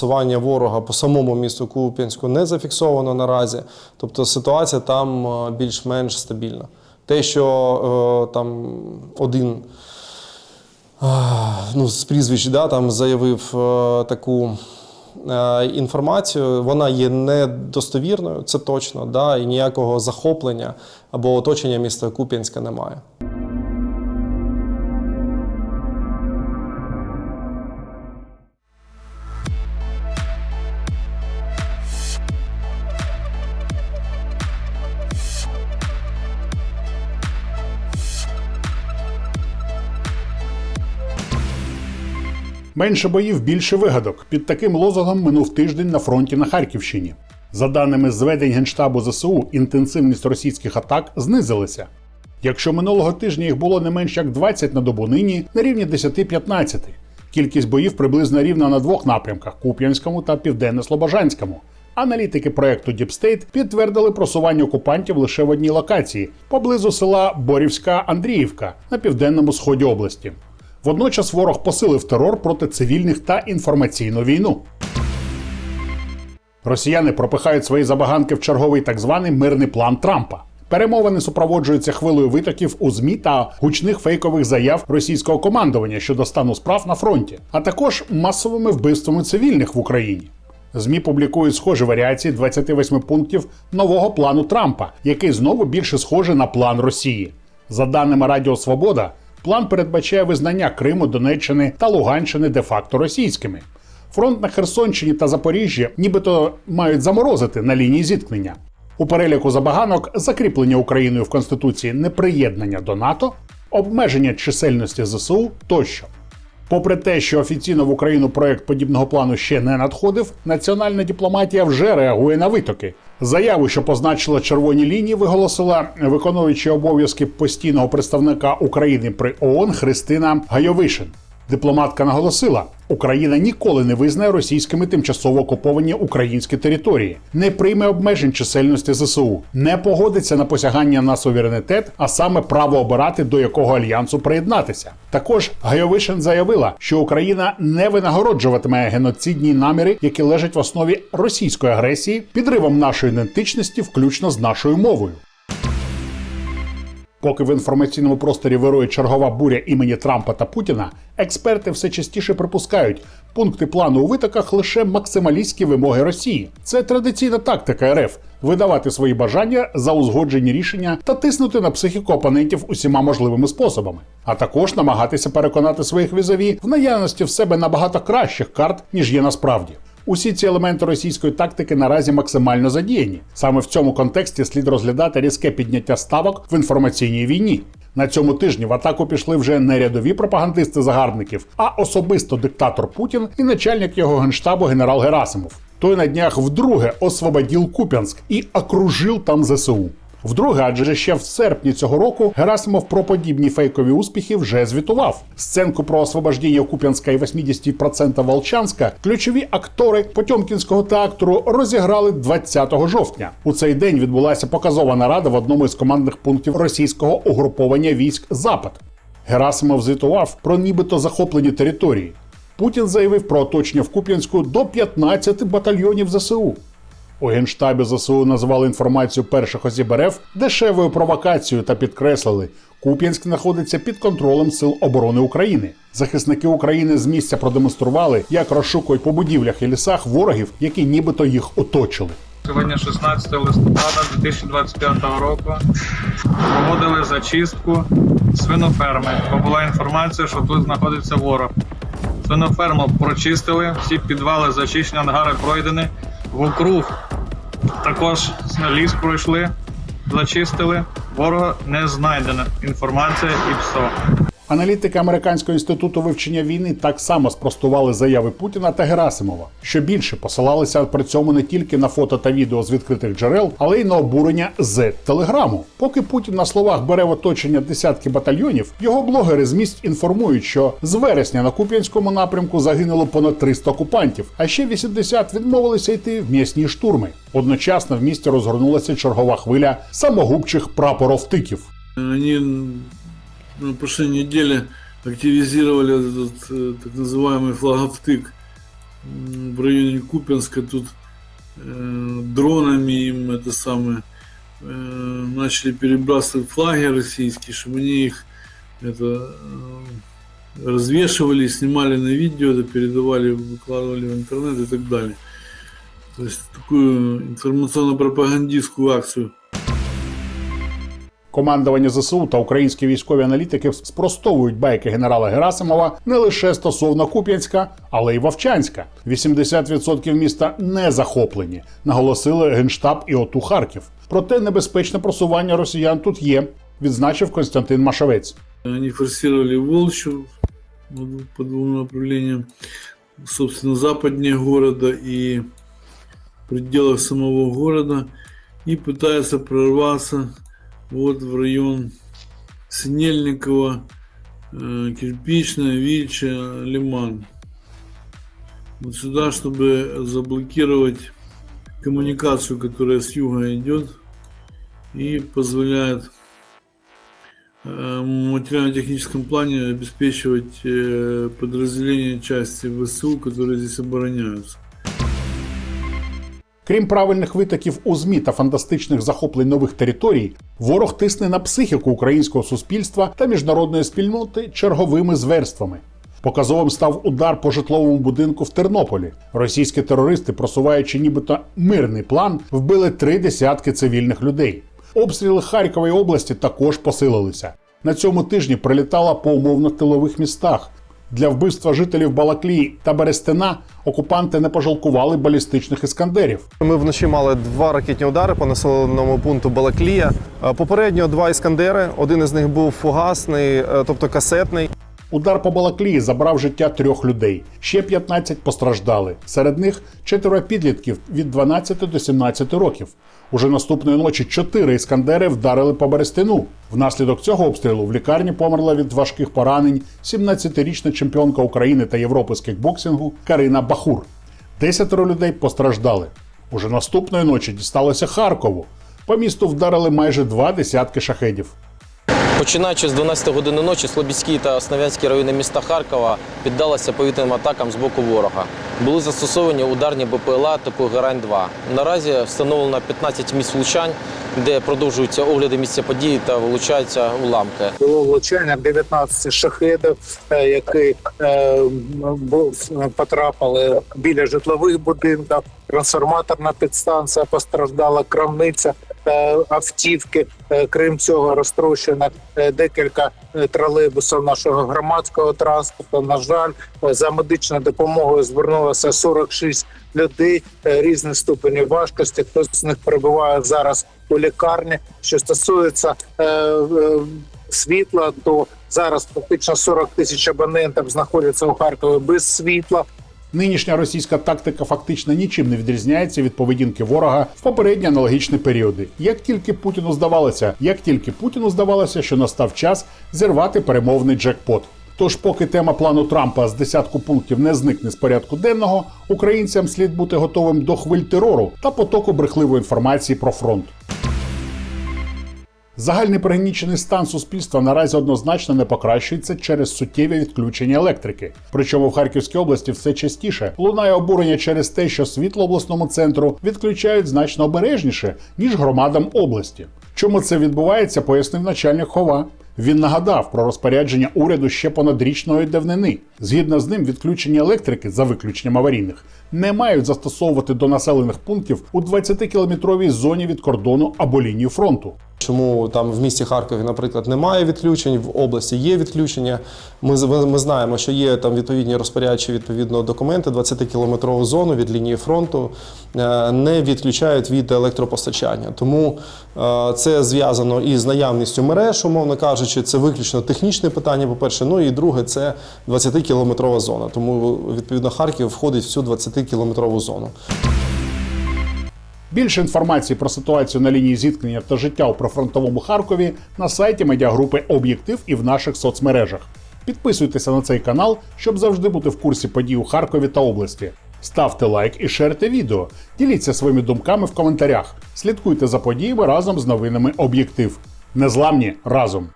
Просування ворога по самому місту Куп'янську не зафіксовано наразі. Тобто ситуація там е, більш-менш стабільна. Те, що е, там один е, ну, з прізвищ да, там заявив е, таку е, інформацію, вона є недостовірною, це точно, да, і ніякого захоплення або оточення міста Куп'янська немає. Менше боїв, більше вигадок. Під таким лозунгом минув тиждень на фронті на Харківщині. За даними зведень Генштабу ЗСУ, інтенсивність російських атак знизилася. Якщо минулого тижня їх було не менш як 20 на добу нині, на рівні 10-15. Кількість боїв приблизно рівна на двох напрямках Куп'янському та Південно-Слобожанському. Аналітики проекту State підтвердили просування окупантів лише в одній локації поблизу села Борівська Андріївка на південному сході області. Водночас ворог посилив терор проти цивільних та інформаційну війну. Росіяни пропихають свої забаганки в черговий так званий мирний план Трампа. Перемовини супроводжуються хвилею витоків у ЗМІ та гучних фейкових заяв російського командування щодо стану справ на фронті, а також масовими вбивствами цивільних в Україні. ЗМІ публікують схожі варіації 28 пунктів нового плану Трампа, який знову більше схожий на план Росії. За даними Радіо Свобода, план передбачає визнання Криму, Донеччини та Луганщини де-факто російськими. Фронт на Херсонщині та Запоріжжі нібито мають заморозити на лінії зіткнення. У переліку забаганок закріплення Україною в Конституції неприєднання до НАТО, обмеження чисельності ЗСУ тощо. Попри те, що офіційно в Україну проект подібного плану ще не надходив, національна дипломатія вже реагує на витоки. Заяву, що позначила червоні лінії, виголосила виконуюча обов'язки постійного представника України при ООН Христина Гайовишин. Дипломатка наголосила, Україна ніколи не визнає російськими тимчасово окуповані українські території, не прийме обмежень чисельності ЗСУ, не погодиться на посягання на суверенітет, а саме право обирати до якого альянсу приєднатися. Також Гайовишин заявила, що Україна не винагороджуватиме геноцидні наміри, які лежать в основі російської агресії, підривом нашої ідентичності, включно з нашою мовою. Поки в інформаційному просторі вирує чергова буря імені Трампа та Путіна, експерти все частіше припускають, пункти плану у витоках лише максималістські вимоги Росії. Це традиційна тактика РФ видавати свої бажання за узгоджені рішення та тиснути на психіку опонентів усіма можливими способами, а також намагатися переконати своїх візові в наявності в себе набагато кращих карт, ніж є насправді. Усі ці елементи російської тактики наразі максимально задіяні. Саме в цьому контексті слід розглядати різке підняття ставок в інформаційній війні. На цьому тижні в атаку пішли вже не рядові пропагандисти загарбників, а особисто диктатор Путін і начальник його генштабу генерал Герасимов. Той на днях вдруге освободив Куп'янськ і окружив там ЗСУ. Вдруге, адже ще в серпні цього року Герасимов про подібні фейкові успіхи вже звітував. Сценку про освобождення Куп'янська і 80% Волчанська ключові актори Потьомкінського театру розіграли 20 жовтня. У цей день відбулася показова нарада в одному із командних пунктів російського угруповання військ Запад. Герасимов звітував про нібито захоплені території. Путін заявив про оточення в Куп'янську до 15 батальйонів ЗСУ. У генштабі ЗСУ назвали інформацію перших осіб РФ дешевою провокацією та підкреслили, Куп'янськ знаходиться під контролем Сил оборони України. Захисники України з місця продемонстрували, як розшукують по будівлях і лісах ворогів, які нібито їх оточили. Сьогодні 16 листопада 2025 року проводили зачистку свиноферми, бо була інформація, що тут знаходиться ворог. Свиноферму прочистили, всі підвали зачищені, ангари пройдені. Вокруг також ліс пройшли, зачистили. Ворога не знайдена інформація і все. Аналітики Американського інституту вивчення війни так само спростували заяви Путіна та Герасимова. Що більше посилалися при цьому не тільки на фото та відео з відкритих джерел, але й на обурення з телеграму. Поки Путін на словах бере в оточення десятки батальйонів, його блогери з місць інформують, що з вересня на Куп'янському напрямку загинуло понад 300 окупантів, а ще 80 відмовилися йти в м'ясні штурми. Одночасно в місті розгорнулася чергова хвиля самогубчих прапоровтиків. Они на прошлой неделе активизировали этот э, так называемый флаговтык в районе Купинска тут э, дронами им это самое э, начали перебрасывать флаги российские, чтобы они их это э, развешивали, снимали на видео, это передавали, выкладывали в интернет и так далее. То есть такую информационно-пропагандистскую акцию Командування ЗСУ та українські військові аналітики спростовують байки генерала Герасимова не лише стосовно Куп'янська, але й Вовчанська. 80% міста не захоплені, наголосили генштаб і ОТУ Харків. Проте небезпечне просування росіян тут є, відзначив Константин Машавець. Они форсировали Волчу по двум направлениям, собственно, западнее города и пределах самого города, и пытаются прорваться вот в район Синельникова, э, Кирпичная, Вильча, Лиман. Вот сюда, чтобы заблокировать коммуникацию, которая с юга идет и позволяет э, материально-техническом плане обеспечивать э, подразделения части ВСУ, которые здесь обороняются. Крім правильних витоків у ЗМІ та фантастичних захоплень нових територій, ворог тисне на психіку українського суспільства та міжнародної спільноти черговими зверствами. Показовим став удар по житловому будинку в Тернополі. Російські терористи, просуваючи нібито мирний план, вбили три десятки цивільних людей. Обстріли Харкової області також посилилися. На цьому тижні прилітала по умовно тилових містах. Для вбивства жителів Балаклії та Берестина окупанти не пожалкували балістичних іскандерів. Ми вночі мали два ракетні удари по населеному пункту Балаклія. Е, Попередньо два іскандери. Один із них був фугасний, е, тобто касетний. Удар по Балаклії забрав життя трьох людей. Ще 15 постраждали. Серед них четверо підлітків від 12 до 17 років. Уже наступної ночі чотири іскандери вдарили по Берестину. Внаслідок цього обстрілу в лікарні померла від важких поранень 17-річна чемпіонка України та Європи з кікбоксингу Карина Бахур. Десятеро людей постраждали. Уже наступної ночі дісталося Харкову. По місту вдарили майже два десятки шахедів. Починаючи з 12 години ночі, Слобідські та Основ'янські райони міста Харкова піддалися повітряним атакам з боку ворога. Були застосовані ударні БПЛА типу Герань-2. Наразі встановлено 15 місць влучань, де продовжуються огляди місця події та вилучаються уламки. було влучання 19 шахедів, е, які е, потрапили біля житлових будинків. Трансформаторна підстанція постраждала, крамниця, автівки. Е, Крім цього, розтрощено е, декілька е, тролейбусів нашого громадського транспорту. На жаль, е, за медичною допомогою звернулося 46 людей е, різних ступенів важкості. Хтось з них перебуває зараз у лікарні. Що стосується е, е, світла, то зараз фактично 40 тисяч абонентів знаходяться у Харкові без світла. Нинішня російська тактика фактично нічим не відрізняється від поведінки ворога в попередні аналогічні періоди. Як тільки Путіну здавалося, як тільки Путіну здавалося, що настав час зірвати перемовний джекпот. Тож, поки тема плану Трампа з десятку пунктів не зникне з порядку денного, українцям слід бути готовим до хвиль терору та потоку брехливої інформації про фронт. Загальний пригнічений стан суспільства наразі однозначно не покращується через суттєві відключення електрики. Причому в Харківській області все частіше лунає обурення через те, що світло обласному центру відключають значно обережніше ніж громадам області. Чому це відбувається, пояснив начальник хова. Він нагадав про розпорядження уряду ще понад річної давнини. Згідно з ним, відключення електрики за виключенням аварійних не мають застосовувати до населених пунктів у 20-кілометровій зоні від кордону або лінії фронту. Чому там в місті Харкові, наприклад, немає відключень, в області є відключення. Ми, ми, знаємо, що є там відповідні розпорядчі відповідно документи, 20-кілометрову зону від лінії фронту е, не відключають від електропостачання. Тому е, це зв'язано із наявністю мереж, умовно кажучи, це виключно технічне питання, по-перше. Ну і друге, це 20-кілометрова зона. Тому відповідно Харків входить в цю 20-кілометрову зону. Більше інформації про ситуацію на лінії зіткнення та життя у прифронтовому Харкові на сайті медіагрупи Об'єктив і в наших соцмережах. Підписуйтеся на цей канал, щоб завжди бути в курсі подій у Харкові та області. Ставте лайк і шерте відео. Діліться своїми думками в коментарях. Слідкуйте за подіями разом з новинами Об'єктив. Незламні разом!